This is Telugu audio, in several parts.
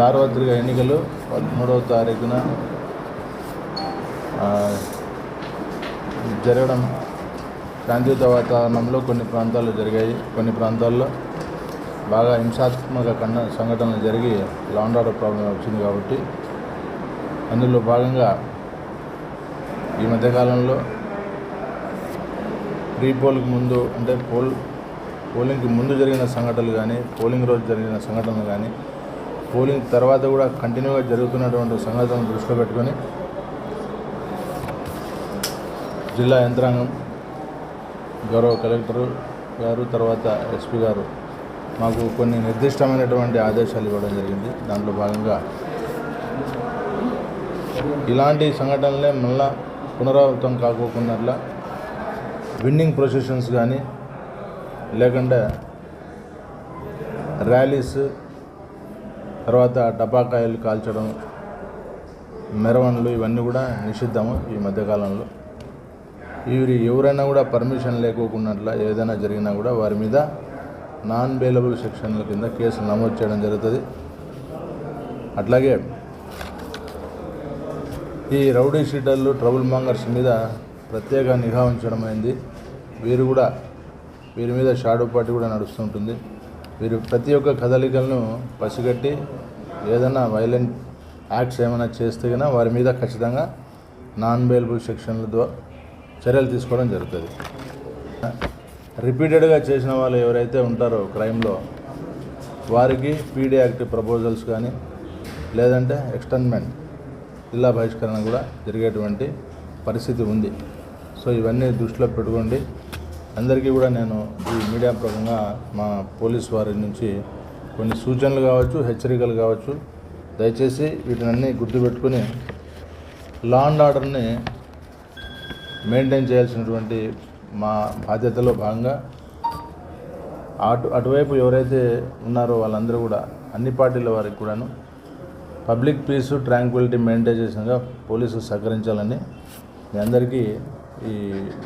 సార్వత్రిక ఎన్నికలు పదమూడవ తారీఖున జరగడం శాంతియుత వాతావరణంలో కొన్ని ప్రాంతాల్లో జరిగాయి. కొన్ని ప్రాంతాల్లో బాగా హింసాత్మక కన్న సంఘటనలు జరిగి లా ఆర్డర్ ప్రాబ్లం వచ్చింది కాబట్టి అందులో భాగంగా ఈ మధ్యకాలంలో ప్రీ పోల్కి ముందు అంటే పోల్ పోలింగ్కి ముందు జరిగిన సంఘటనలు కానీ పోలింగ్ రోజు జరిగిన సంఘటనలు కానీ పోలింగ్ తర్వాత కూడా కంటిన్యూగా జరుగుతున్నటువంటి సంఘటనలు దృష్టిలో పెట్టుకొని జిల్లా యంత్రాంగం గౌరవ కలెక్టర్ గారు తర్వాత ఎస్పీ గారు మాకు కొన్ని నిర్దిష్టమైనటువంటి ఆదేశాలు ఇవ్వడం జరిగింది. దాంట్లో భాగంగా ఇలాంటి సంఘటనలే మళ్ళా పునరావృతం కాకోకుండా విన్నింగ్ ప్రొసెషన్స్ కానీ లేకుండా ర్యాలీస్ తర్వాత టపాకాయలు కాల్చడం మెరవన్లు ఇవన్నీ కూడా నిషిద్ధము ఈ మధ్యకాలంలో. వీరి ఎవరైనా కూడా పర్మిషన్ లేకోకుండా ఏదైనా జరిగినా కూడా వారి మీద నాన్ బెయిలబుల్ సెక్షన్ల కింద కేసులు నమోదు చేయడం జరుగుతుంది. అట్లాగే ఈ రౌడీ షీటర్లు ట్రబుల్ మాంగర్స్ మీద ప్రత్యేక నిఘా ఉంచడం అయింది వీరు కూడా వీరి మీద షాడో పార్టీ కూడా నడుస్తుంటుంది. వీరు ప్రతి ఒక్క కదలికలను పసిగట్టి ఏదైనా వైలెంట్ యాక్ట్స్ ఏమైనా చేస్తే కన్నా వారి మీద ఖచ్చితంగా నాన్ బెయిలబుల్ సెక్షన్ల ద్వారా చర్యలు తీసుకోవడం జరుగుతుంది. రిపీటెడ్గా చేసిన వాళ్ళు ఎవరైతే ఉంటారో క్రైమ్లో వారికి పీడీ యాక్ట్ ప్రపోజల్స్ కానీ లేదంటే ఎక్స్టర్న్మెంట్ జిల్లా బహిష్కరణ కూడా జరిగేటువంటి పరిస్థితి ఉంది. సో ఇవన్నీ దృష్టిలో పెట్టుకోండి. అందరికీ కూడా నేను ఈ మీడియా ప్రకంగా మా పోలీస్ వారి నుంచి కొన్ని సూచనలు కావచ్చు హెచ్చరికలు కావచ్చు దయచేసి వీటినన్నీ గుర్తుపెట్టుకుని లా అండ్ ఆర్డర్ని మెయింటైన్ చేయాల్సినటువంటి మా బాధ్యతలో భాగంగా అటు అటువైపు ఎవరైతే ఉన్నారో వాళ్ళందరూ కూడా అన్ని పార్టీల వారికి కూడాను పబ్లిక్ పీసు ట్రాంక్విలిటీ మెయింటైన్ చేసినగా పోలీసులు సహకరించాలని మీ అందరికీ ఈ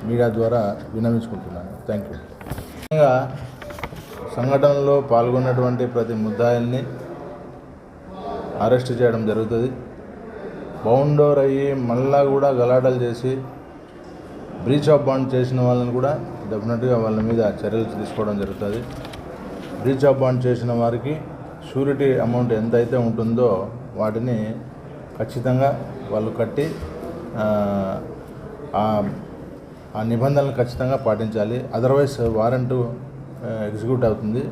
మీడియా ద్వారా విన్నవించుకుంటున్నాను థ్యాంక్ యూ ముఖ్యంగా సంఘటనలో పాల్గొన్నటువంటి ప్రతి ముద్దాయిల్ని అరెస్ట్ చేయడం జరుగుతుంది. బౌండోర్ అయ్యి మళ్ళా కూడా గలాటలు చేసి బ్రీచ్ ఆఫ్ బాండ్ చేసిన వాళ్ళని కూడా డెఫినెట్గా వాళ్ళ మీద చర్యలు తీసుకోవడం జరుగుతుంది. బ్రీచ్ ఆఫ్ బాండ్ చేసిన వారికి షూరిటీ అమౌంట్ ఎంత అయితే ఉంటుందో వాటిని ఖచ్చితంగా వాళ్ళు కట్టి ఆ, నిబంధనలు ఖచ్చితంగా పాటించాలి. అదర్వైజ్ వారెంట్ ఎగ్జిక్యూట్ అవుతుంది.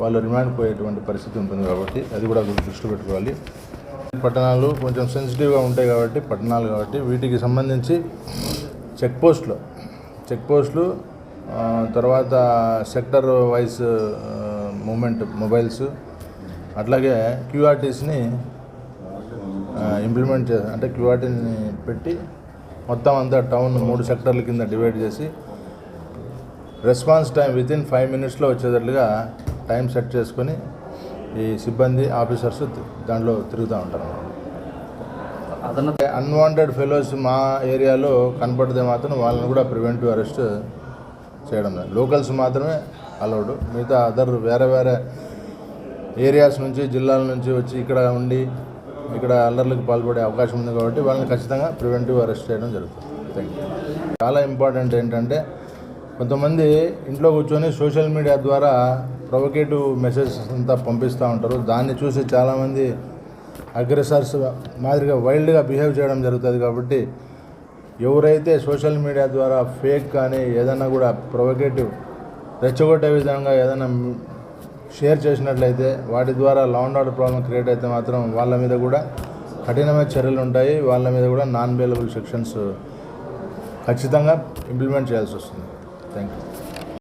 వాళ్ళు రిమాండ్ పోయేటువంటి పరిస్థితి ఉంటుంది కాబట్టి అది కూడా దృష్టి పెట్టుకోవాలి. పట్టణాలు కొంచెం సెన్సిటివ్గా ఉంటాయి కాబట్టి పట్టణాలు కాబట్టి వీటికి సంబంధించి చెక్ పోస్టులు చెక్ పోస్టులు తర్వాత సెక్టర్ వైజ్ మూమెంట్ మొబైల్స్ అట్లాగే క్యూఆర్టీస్ని ఇంప్లిమెంట్ uh, చే అంటే క్యూఆర్టీని పెట్టి మొత్తం అంతా టౌన్ మూడు సెక్టర్ల కింద డివైడ్ చేసి response time within five మినిట్స్లో వచ్చేటట్లుగా టైం సెట్ చేసుకొని ఈ సిబ్బంది ఆఫీసర్స్ దాంట్లో తిరుగుతూ ఉంటారు. అతను అన్వాంటెడ్ ఫెలోస్ మా ఏరియాలో కనపడితే మాత్రం వాళ్ళని కూడా ప్రివెంటివ్ అరెస్ట్ చేయడం లోకల్స్ మాత్రమే అలౌడ్. మిగతా అదర్ వేరే వేరే ఏరియాస్ నుంచి జిల్లాల నుంచి వచ్చి ఇక్కడ ఉండి ఇక్కడ అల్లర్లకు పాల్పడే అవకాశం ఉంది కాబట్టి వాళ్ళని ఖచ్చితంగా ప్రివెంటివ్ అరెస్ట్ చేయడం జరుగుతుంది. థ్యాంక్ యూ చాలా ఇంపార్టెంట్ ఏంటంటే కొంతమంది ఇంట్లో కూర్చొని సోషల్ మీడియా ద్వారా ప్రొవకేటివ్ మెసేజెస్ అంతా పంపిస్తూ ఉంటారు. దాన్ని చూసి చాలామంది అగ్రెసర్స్ మాదిరిగా వైల్డ్గా బిహేవ్ చేయడం జరుగుతుంది కాబట్టి ఎవరైతే సోషల్ మీడియా ద్వారా ఫేక్ కానీ ఏదైనా కూడా ప్రొవకేటివ్ రెచ్చగొట్టే విధంగా ఏదైనా షేర్ చేసినట్లయితే వాటి ద్వారా law and order problem create అయితే మాత్రం వాళ్ళ మీద కూడా కఠినమైన చర్యలు ఉంటాయి. వాళ్ళ మీద కూడా నాన్ బెయిలబుల్ సెక్షన్స్ ఖచ్చితంగా ఇంప్లిమెంట్ చేయాల్సి వస్తుంది. Thank you